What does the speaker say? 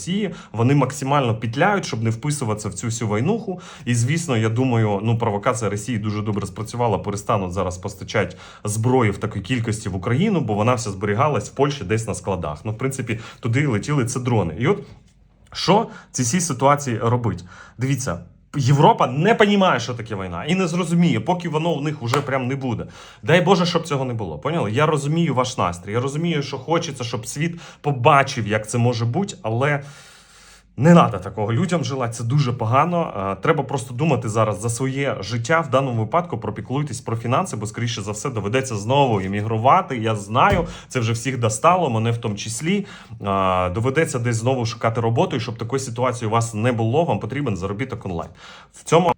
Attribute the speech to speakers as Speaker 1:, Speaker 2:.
Speaker 1: Росії вони максимально пітляють, щоб не вписуватися в цю всю войнуху. І звісно, я думаю, ну провокація Росії дуже добре спрацювала. Перестануть зараз постачати зброю в такій кількості в Україну, бо вона вся зберігалась в Польщі десь на складах. Ну, в принципі, туди летіли це дрони. І от що ці всі ситуації робить? Дивіться. Європа не розуміє, що таке війна, і не зрозуміє, поки воно у них вже прям не буде. Дай Боже, щоб цього не було. Поняли? Я розумію ваш настрій. Я розумію, що хочеться, щоб світ побачив, як це може бути, але не треба такого людям желати. Це дуже погано. Е, Треба просто думати зараз за своє життя. В даному випадку пропіклуйтесь про фінанси, бо скоріше за все доведеться знову іммігрувати. Я знаю, це вже всіх достало, мене в тому числі. Е, Доведеться десь знову шукати роботу, і щоб такої ситуації у вас не було, вам потрібен заробіток онлайн. В цьому